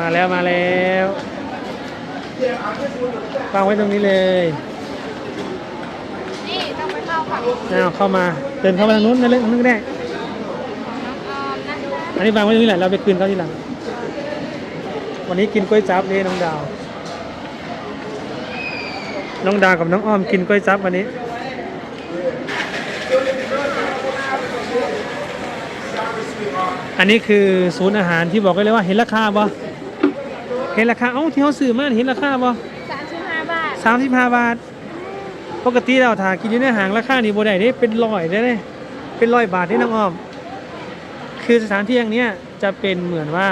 มาแล้วมาแล้ววางไว้ตรงนี้เลยนี่ต้องไปเข้าฝั่งเอาเข้ามาเดินเข้ามาทางนู้นนั่นเลยนึกได้น้องออมนะคะอันนี้วางไว้ตรงนี้แหละเราไปคืนเขาทีหลังวันนี้กินกล้วยจั๊บนี่น้องดาว น้องดาวกับน้องอ้อมกินกล้วยจั๊บวันนี้ อันนี้คือศูนย์อาหารที่บอกไว้เลยว่าเห็นราคาบ่ เห็นราคาเอ้าที่เขาซื้อมาเห็นราคาบ่สามสิบห้าบาทสามสิบห้าบาท ปกติเราถ้ากินอยู่ในห้างราคานี่บ่ได้เด้เป็นร้อยได้เลยเป็นร้อยบาทที่น้องอ้อม คือสถานที่อย่างเนี้ยจะเป็นเหมือนว่า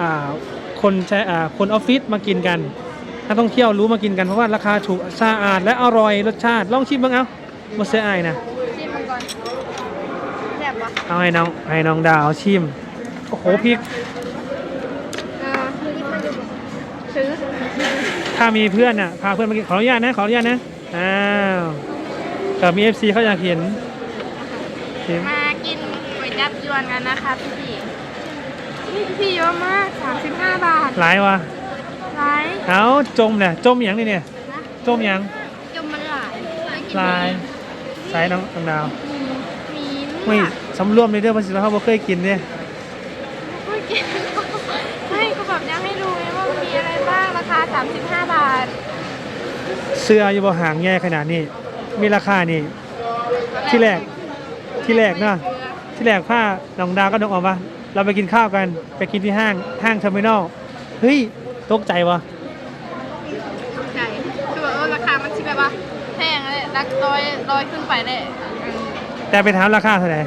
อ่าคนใช้อ่าคนออฟฟิศมากินกันนักท่องเที่ยวรู้มากินกันเพราะว่าราคาถูกสะอาดและอร่อยรสชาติลองชิมบ้างเอาบ่เสียอายนะชิมมันก่อนแซ่บปะเอาให้น้องให้น้องดาวชิมโอ้โหพริก เออ ซื้อ ถ้ามีเพื่อนน่ะพาเพื่อนมากินขออนุญาตนะขออนุญาตนะอ้าวกับมี FC เขาอยากเห็นชิมมากินก๋วยจั๊บยวนกันนะคะพี่พี่นี่พี่เยอะมากสามสิบห้าบาทหลายวะไรเอาจมเนี่ยจมอย่างนี่เนี่ยนะจมอย่างจมมันหลายลายสายน้องน้องดาว มีไม่เนี่ยสำรวมในเรื่องภาษีเขาบ่เคยกินเนี่ย ไม่กินไม่ก็แบบอยากให้ดูไงว่ามันมีอะไรบ้างรา คา 35 บาทเสื้ออยู่บ่ห่างแย่ขนาดนี้ มีราคานี่ ที่แรก ที่แรกเนาะ ที่แรกผ้าน้องดาวก็น้องออกมาเราไปกินข้าวกัน ไปกินที่ห้าง ห้างเทอร์มินอล เฮ้ย ตกใจวะใช่คือแบบเออราคามันชิแบบว่าแพงเลยรักร้อยร้อยขึ้นไปเลยแต่ไปถามราคาเท่าไหร่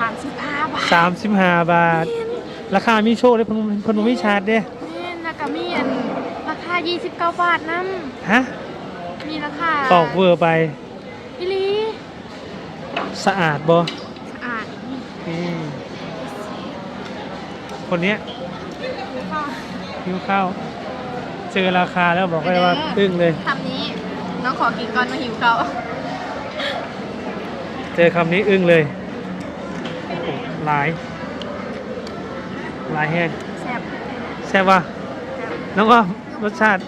สามสิบห้าบาทสามสิบห้าบาท ราคามีโชคเลยเพิ่นเพิ่นบ่มีชาร์จเด้นี่นากามีอันราคา 29 บาทนั่นฮะมีราคาออกเวอร์ไปอิลีสะอาดบ่สะอาดนี่อืมคนเนี้ยก็ หิวข้าวเจอราคาแล้วบอกเลยว่าอึ้งเลย คำนี้น้องขอกินก่อนมาหิวเขาเจอคำนี้อึ้งเลยโอ้โหหลายหลายแห้งแซ่บแซ่บว่ะน้องก็ รสชาติ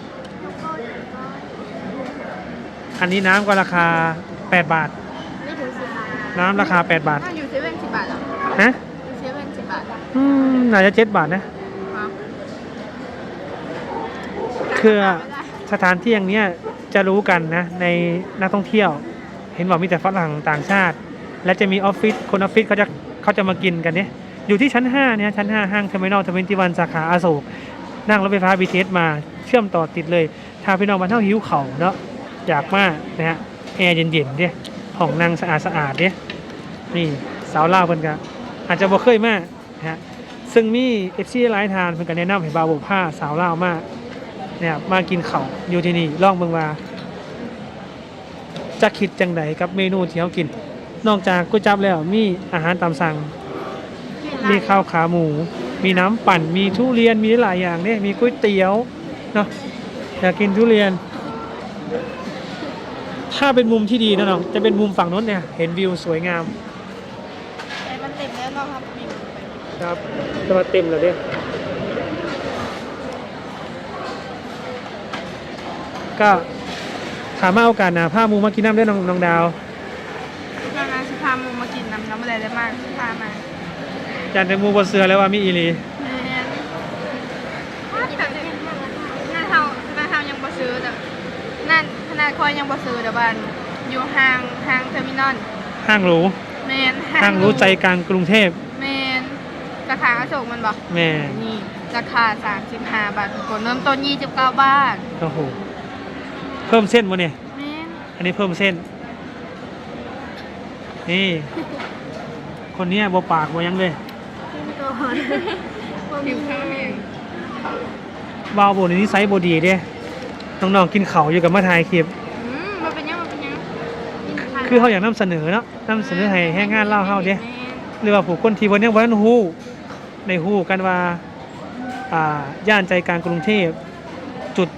อันนี้น้ำก็ราคา 8 บาท ไม่ถึงสิบบาทน้ำราคา 8 บาทอ้าวอยู่เซเว่นสิบบาทเหรอฮะ อยู่เซเว่นสิบบาทเหรออืมน่าจะ 7 บาทนะ ฮะคือสถานที่อย่างเนี้ยจะรู้กันนะ ในนักท่องเที่ยว เห็นบอกมีแต่ฝรั่งต่างชาติ และจะมีออฟฟิศคนออฟฟิศเขาจะเขาจะมากินกันเนี่ยอยู่ที่ชั้น 5 เนี่ยชั้น 5 ห้างเทอร์มินอลทเวนตี้วันสาขาอโศกนั่งรถไฟฟ้า BTS มา เชื่อมต่อติดเลยถ้าพี่น้องมาเท่าหิวเขาเนาะอยากมากนะฮะแอร์เย็นๆเนี่ยห้องนั่งสะอาดสะอาดเนี่ยนี่สาวลาวเพิ่นก็อาจจะบ่เคยมากนะฮะซึ่งมีเอฟซีหลายทานเพิ่นก็แนะนำให้บาวโบกผ้าสาวลาวมากเนี่ยมากินเขาอยู่ที่นี่ลองเบิ่งว่าจะคิดจังไดกับเมนูที่เขากิน นอกจากก๋วยจั๊บแล้วมีอาหารตามสั่ง มีข้าวขาหมู มีน้ำปั่น มีทุเรียน มีหลายอย่างเนี่ยมีก๋วยเตี๋ยว เนาะอยากกินทุเรียน ถ้าเป็นมุมที่ดีนะน้องจะเป็นมุมฝั่งนู้นเนี่ย เห็นวิวสวยงามแต่มันเต็มแล้วเนาะครับมีครับจะมาเต็มแล้วเนี่ยก็ถามมาโอกาสหนะผ้ามูมากินน้ำด้วยน้องน้องดาวนางสิพามูมากินน้ำน้ำอะไรได้มากสิพามาจานแตงมูบนเสือแล้วว่ามีอีหลี แม่นถ้าแบบหน้าเฮาหน้าเฮายังบ่ซื้อแต่นั่นขนา ดคอยยังบ่ซื้อแต่บ้านอยู่ห่างห่างเทอร์มินอลห้างหรูแมนห้างหรู้ใจกลางกรุงเทพแมนราคาอโศกมันบอกแม่นี่ราคา35บาททุกคนเริ่มต้น29บาทโอ้โหเพิ่มเส้นวะเนี่ยแม่นอันนี้เพิ่มเส้น นี่ คนเนี้ยบปากบยังเลยขึ้นก่อนหิวข้าวเองวาวโบนี่นิสัยบดีเด้ น้องๆกินเขาวอยู่กับมาถ่ายคลิป อืมมันเป็นยังมันเป็นยังคือเขาอยากนำเสนอเนาะนำเสนอให้แห้งงานเล่าเฮาเด้แม่นหรือว่าผู้คนที่วันนี้วันฮู้ในฮู้กันว่าอ่าย่านใจกลางกรุงเทพจุด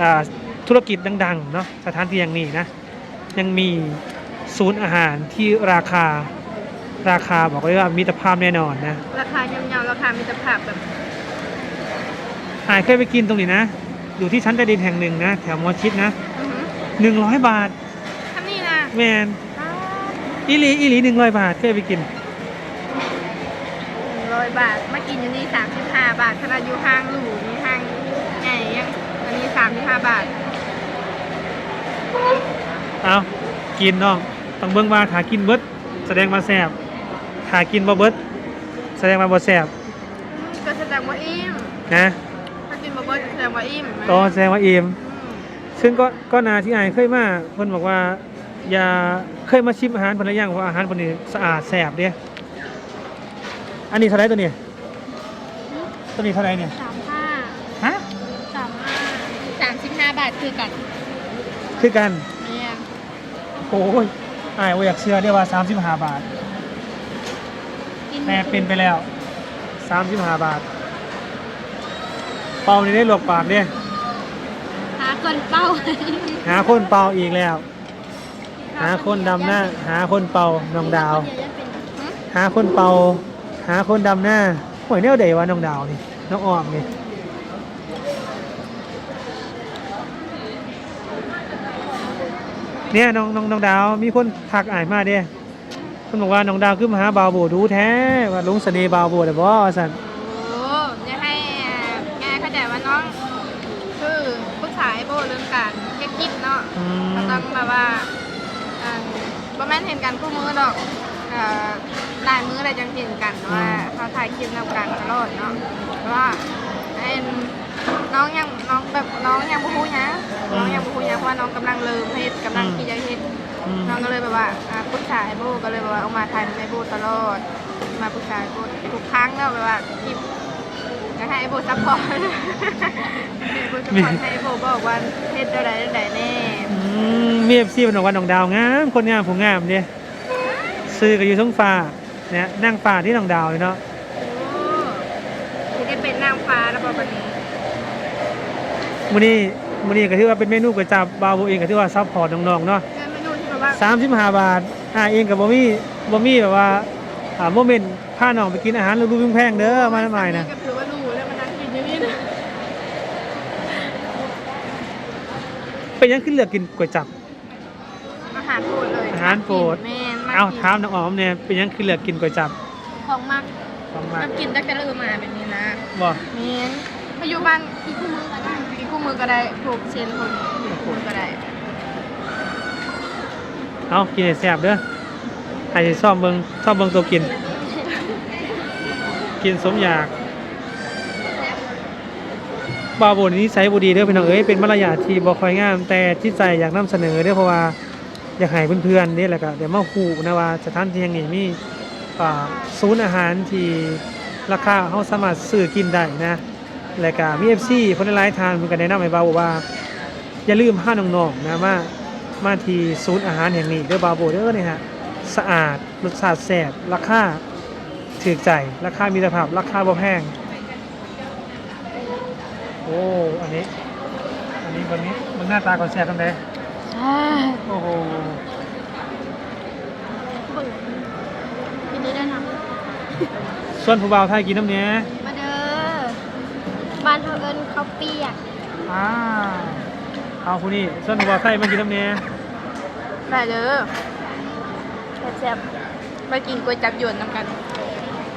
อ่าธุรกิจดังๆเนาะสถานที่อย่างนี้นะ ยังมีศูนย์อาหารที่ราคาราคาบอกเลยว่ามีตรภาพแน่นอนนะราคาย่อมๆราคามีแต่ผักแบบ อายเคยไปกินตรงนี้นะ อยู่ที่ชั้นใต้ดินแห่งหนึ่งนะ แถวมอชิดนะอือหือหนึ่งร้อยบาท ทำนี่นะแมนอีหลีอีหลีหนึ่งร้อยบาทเคยไปกิน หนึ่งร้อยบาท มากินอยู่นี่สามสิบห้าบาทขนาดอยู่ห้างหรูนี่ห้างใหญ่ยังอันนี้สามสิบห้าบาท เอากินน้อง ต้องเบิ่งว่าถ้ากินเบิดแสดงมาแซ่บถ้ากินบ่เบิดแสดงมาบ่แซ่บก็แสดงว่าอิ่มนะ ดงว่าอิ่มก็แสดงว่าอิ่มอืมซึ่งก็ก็นาที่อายเคยมาเพิ่นบอกว่า อย่าเคยมาชิมอาหารเพิ่นหรือยังเพราะอาหารเพิ่นนี่สะอาดแซ่บเด้อันนี้เท่าไหร่ตัวนี้ตัวนี้เท่าไหร่เนี่ยสามห้าฮะสามห้าสามสิบห้าบาทคือกันคือกันเนี่ยโอ้ยอายบ่อยากเชื่อได้ว่า35บาท กินแต่เป็นไปแล้ว35บาท เป่านี่ได้หลวกปากเด้หาคนเป้าหาคนเป่าอีกแล้ว หาคนดำหน้า หาคนเป่าน้องดาว หาคนเป่า หาคนดำหน้าหวยแนวเดวะน้องดาวนี่น้องออมนี่เนี่ยน้องน้องน้องดาวมีคนทักอ่านมาเด้คนบอกว่าน้องดาวขึ้นมาหาบาวโบดูแท้ว่าลุงเสน่ห์บาวโบแต่บ่สัน โอ้จะให้แกเข้าใจว่าน้อง คือผู้ชายโบเรื่องการเก็บกิ๊บเนาะ อื ก็มต้องแบบว่าอ่าบ่แม่นเห็นกันคู่มือดอกเอ่อลายมืออะไรจังเห็นกันว่าเขาถ่ายคลิปนำกันตลอดเนาะเพราะว่าไอ้น้องยังน้องแบบน้องยังบ่ฮู้หยังน้องยังบ่ฮู้หยังเพราะว่าน้องกำลังเริ่มเฮ็ดกำลังที่จะเฮ็ดอืมน้องก็เลยแบบว่าอ่าปรึกษาไอ้โบก็เลยแบบว่าเอามาถ่ายในโบตลอดมาปรึกษาไอ้โบทุกครั้งเนาะแบบว่าค ลิปจะให้ไอ้โบซัพพอร์ตให้โบซัพพอร์ตให้ไอ้โบบอกว่าเฮ็ดได้ได้ได้แน่อืมมีเอฟซีมันบอกว่าน้องดาวงามคนงามผมงามเด้ซื้อก็อยู่ท้องฟ้าเนี่ยนั่งฟ้าที่น้องดาวเลยเนาะโอ้ที่ได้เป็นนางฟ้าแล้วบอกวันนี้มื้อนี้มื้อนี้ก็ถือว่าเป็นเมนูก๋วยจับบาวโบเองก็ถือว่าซัพพอร์ตน้องๆเนาะเงินเมนูที่แบบว่า35บาทอ่าเองก็บ่มีบ่มีแบบว่าอ่าโมเมนต์พาน้องไปกินอาหารหรูๆแพงๆเด้อมาใหม่นะก็ถือว่ารู้แล้วมันนั่งกินอยู่นี่นะ เป็นหยังขึ้นเลือกกินก๋วยจับ อาหารโปรดเลยอาหารโปรด แม่นมากเอ้าถามน้องออมเนี่ยเป็นหยังขึ้นเลือกกินก๋วยจับของมากฟังมามันกินตั้งแต่เริ่มมาแบบนี้นะบ่เมียนปัจจุบันอีกคู่มือก็ได้อีกคู่มือก็ได้ถูกเชนคนอีกคู่มือก็ได้เอากินให้แซ่บเด้อให้ซ่อมเบิ่งซ่อมเบิ่งตัวกิน กินสมอยาก บาโบนนี้ใช้บุดีเด้อพี่น้องเอ้ยเป็นมารยาทที่บ่ค่อยงาม แต่ที่ใจอยากนำเสนอเด้อเพราะว่าอยากให้เพื่อนๆนี่แหละก็เดี๋ยวมาฮู้นะว่าสถานที่แห่งนี้มีอ่าศูนย์อาหารที่ราคาเฮาสามารถซื้อกินได้นะแล้วก็มี FC คนหลายทางเพิ่นก็แนะนำให้บาวบว่า อย่าลืมพาน้องๆนะมามาที่ศูนย์อาหารแห่งนี้เด้อบาโบเด้อนี่ฮะสะอาดรสชาติแซ่บราคาถูกใจราคามีคุณภาพราคาบ่แพง โอ้ อันนี้ อันนี้วันนี้มึงหน้าตาก่อนแซ่บทำไงใช่โอ้โหเบื่อกินได้ด้วยนะส่วนผู้บ่าวไทยกินน้ำเนี้ยมาเด้อบ้านเขาเอิญเขาเปียกอ่าเอาผู้นี้ส่วนผู้บ่าวไทยมากินน้ำเนี้ยได้เด้อแซ่บๆไปกินก๋วยจับหยวนน้ำกัน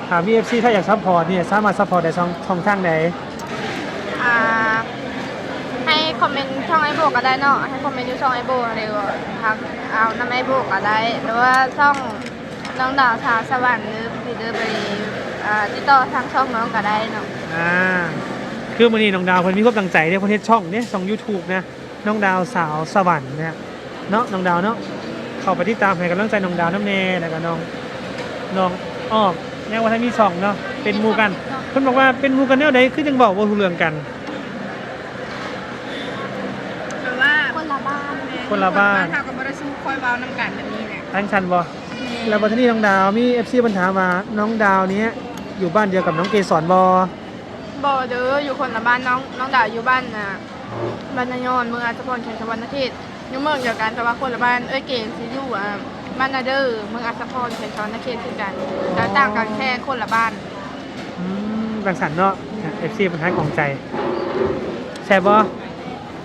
ถามมีเอฟซีถ้าอยากซัพพอร์ตเนี่ยสามารถซัพพอร์ตได้ช่องช่องทางไหน อ่าให้คอมเมนต์ช่องไอโบก็ได้เนาะให้คอมเมนต์อยู่ช่องไอโบเลยว่าทักเอาน้ำไอโบก็ได้หรือว่าช่องน้องดาวทางสวรรค์หรือพีเดอร์ไปอ่าติดต่อทางช่องน้องก็ได้เนาะอ่าคือมื้อนี้น้องดาวเพิ่นมีความตั้งใจเนี่ยเพิ่นเฮ็ดช่องเนี่ยช่อง YouTube นะน้องดาวสาวสวรรค์เนี่ยเนาะน้องดาวเนาะเข้าไปติดตามให้กำลังใจน้องดาวน้ำแน่แล้วก็น้องน้องอ้อมแนวว่าถ้ามีช่องเนาะเป็นหมู่กัน เพิ่นบอกว่าเป็นหมู่กันแนวใดคือจังบอกบ่รู้เรื่องกัน แบบว่าคนละบ้านคนละบ้านเท่ากับบริษัทคอยเบาน้ำกันแบบนี้เนี่ยทั้งชันบ่แล้วบัดนี้น้องดาวมี FC ปัญหามว่าน้องดาวเนี้ยอยู่บ้านเดียวกับน้องเกสรบ่บอเด้ออยู่คนละบ้านน้องน้องดาวอยู่บ้านน่ะบ้านนายอนเมืองอาจจะพรเขตชวันนาเขตอยู่เมืองเดียวกันแต่ว่าคนละบ้านเอ้ยเก่งสิอยู่อะบ้านนาเดอร์เมืองอาจจะพรเขตชวันนาเขตคือกันแต่ต่างกันแค่คนละบ้าน อืม บางสันเนาะ FC ปัญหายของใจแซ่บบ่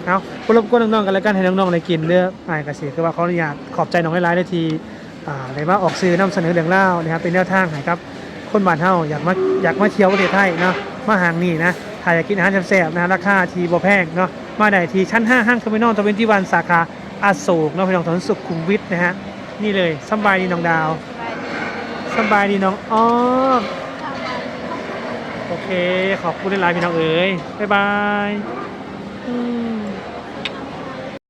เอาพรบกวนน้องๆกันแล้วกันให้น้องๆได้กินเลือกอ่ายกสิคือว่าขออนุญาตขอบใจน้องหลายๆด้ทีอ่าได้มาออกซื้อนำเสนอเรื่องเล่านะครับเป็นแนวทางให้ครับคนบ้านเฮาอยากมาอยากมาเที่ยวประเทศไทยเนาะมาหางนี่นะถ้าอยากกินอาหารแซ่บๆนะราคาทีบ่แพงเนาะมาได้ที่ชั้น 5 ห้างเทอร์มินอลทเวนตี้วันสาขาอโศกเนาะพี่น้องถนนสุขุมวิทนะฮะนี่เลยสบายดีน้องดาวสบายดีน้องอ้อม โอเค ขอบคุณหลายๆพี่น้องเอ๋ยบ๊ายบาย